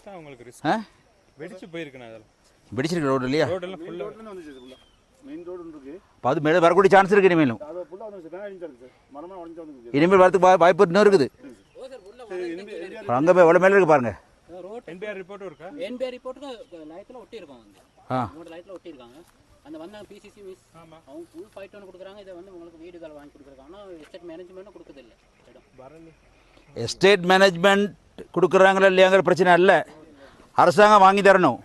தான் உங்களுக்கு ரிஸ்க் ஆ? வெடிச்சு போயிருக்குண்ணா அதெல்லாம். பிடிச்சிருக்கு ரோடு இல்லையா? ரோடெல்லாம் ஃபுல்லாக ரோட்லேருந்து வந்துச்சு ஃபுல்லாக மெயின் ரோடு ஒன்று இருக்கு. அப்போ அது மேலே வரக்கூடிய சான்ஸ் இருக்கு இனிமேலும். அது ஃபுல்லாக வந்து பேனா அடிஞ்சா இருக்கு சார். மரமாக உடஞ்சு வந்துருக்கு இனிமேல் வரதுக்கு வாய்ப்பு இன்னும் இருக்குது. அங்கே போய் எவ்வளோ மேலே இருக்கு பாருங்க. என்பிஆர் ரிப்போர்ட்டும் இருக்கா? என்பிஆர் ரிப்போர்ட்டுக்கு லயத்தில் ஒட்டியிருக்கோம் வந்து ஆ. உங்களோட லயத்தில் ஒட்டியிருக்காங்க. அந்த வந்தாங்க பிசிசி மிஸ் அவங்க ஃபுல் ஃபைட் ஒன்று கொடுக்குறாங்க. இதை வந்து உங்களுக்கு வீடுகள் வாங்கி கொடுக்குறாங்க ஆனால் எஸ்டேட் மேனேஜ்மெண்ட்டும் கொடுக்குறதில்ல. இடம். எஸ்டேட் மேனேஜ்மெண்ட் கொடுக்குறாங்களா இல்லையாங்கிற பிரச்சனை இல்லை அரசாங்கம் வாங்கி தரணும்.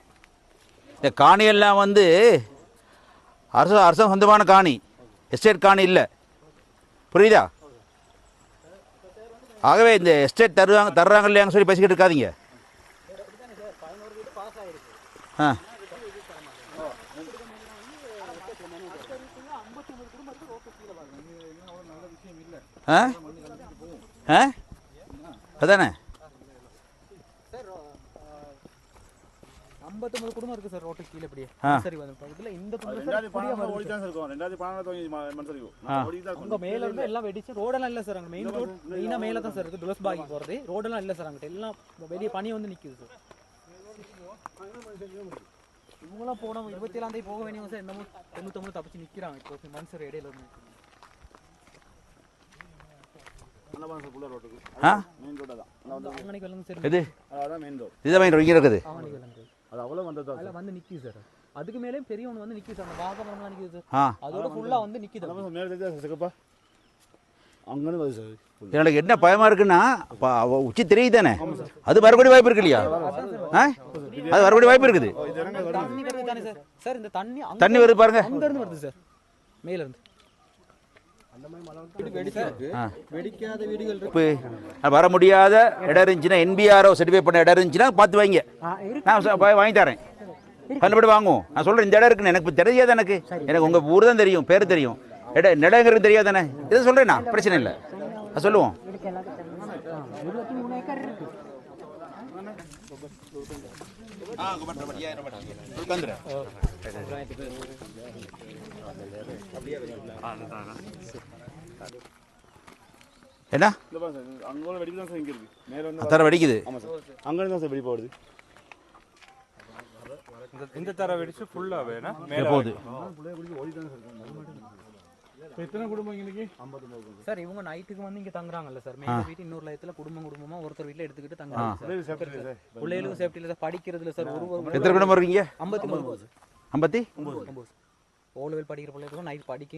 இந்த காணியெல்லாம் வந்து அரசு அரசாங்கம் சொந்தமான காணி எஸ்டேட் காணி இல்லை. புரியுதா? ஆகவே இந்த எஸ்டேட் தருவாங்க தர்றாங்க இல்லையான்னு சொல்லி பேசிக்கிட்டு இருக்காதீங்க. ஆ. ஆ? ஆ? அதானே ஐம்பத்தொம்பது குடும்பம் இருக்கு சார் ரோட்டுக்கு கீழே இப்படியே ஆ. சரி வந்து பக்கத்துல. இந்த சார் சார் மேல இருந்து எல்லாம் வெடிச்சு ரோடெல்லாம் இல்ல சார் அங்க மெயின் ரோட் மெயினா மேல தான் சார் இருக்கு. துளஸ் பாகி போறது. ரோடெல்லாம் இல்ல சார் அங்கிட்ட. எல்லாம் வெளிய பனி வந்து நிக்குது சார். இவங்களாம் போன இருபத்தி ஏழாம் தேதி போக வேண்டியவங்க சார் என்னமோ தொண்ணூத்தொம்பது தப்பிச்சு நிக்கிறாங்க. இப்போ மனுஷர் இடையில இருந்து நல்லா சார் ஃபுல்லாக ரோட்டுக்கு ஆ மெயின் ரோடு தான் நல்லா வந்து அவங்கனைக்கு வெள்ளம் மெயின் ரோடு இங்கே இருக்குது. அது அவ்வளோ வந்தது அதுல வந்து நிக்குது சார் அதுக்கு மேலே பெரிய ஒன்று வந்து நிக்குது சார் அந்த வாகமரம்லாம் நிக்குது சார் ஆ. அதோட ஃபுல்லா வந்து நிக்குது நம்ம மேலே தெரிஞ்சா வருது சார். எனக்கு என்ன பயமா இருக்குன்னா உச்சி தெரியுது தானே அது வரக்கூடிய வாய்ப்பு இருக்கு இல்லையா? அது வரக்கூடிய வாய்ப்பு இருக்குது. தண்ணி வருது தானே சார் சார் இந்த தண்ணி அங்க தண்ணி வருது பாருங்க. அங்க இருந்து வருது சார் மேல இருந்து ஆ வெடிக்காத வீடுகள் இப்போ வர முடியாத இடம் இருந்துச்சுன்னா என்பிஆர்ஓ சர்டிஃபை பண்ண இடம் இருந்துச்சுன்னா பார்த்து வைங்க. நான் வாங்கி தரேன். கண்டுபிடி வாங்குவோம் நான் சொல்கிறேன் இந்த இடம் இருக்குன்னு எனக்கு தெரியாது எனக்கு. எனக்கு உங்கள் ஊர் தான் தெரியும் பேர் தெரியும். இடம் இடம் எங்க இருக்குன்னு தெரியாது தானே இதை சொல்கிறேன் நான் பிரச்சனை இல்லை. நான் சொல்லுவோம். என்ன சார் அங்கே உள்ள வெடிப்பு தான் சார் இங்கே இருக்கு. மேலே வந்து அத்தனை வெடிக்குது. ஆமாம் சார். அங்கேருந்து தான் சார் வெடிப்பு வருது இந்த இந்த தர வெடிச்சு ஃபுல்லாக வேணா இங்க மேலே போகுது. எத்தனை குடும்பம் இன்னைக்கு? சார். இவங்க நைட்டுக்கு வந்து இங்க தங்குறாங்கல்ல சார். மேல வீட்டு இன்னொரு லயத்துல குடும்பம் குடும்பமா ஒருத்தர் வீட்ல எடுத்துக்கிட்டு தங்குறாங்க சார். சேஃப்டி சார் பிள்ளைகளுக்கு சேஃப்டி இல்ல சார். படிக்கிறதுல சார் ஒரு ஒரு எத்தனை குடும்பம் இருக்கீங்க? ஐம்பத்தி மூணு. ஐம்பத்தி? ஓ லெவல் படிக்கிற பிள்ளைகளுக்கும் நைட் படிக்க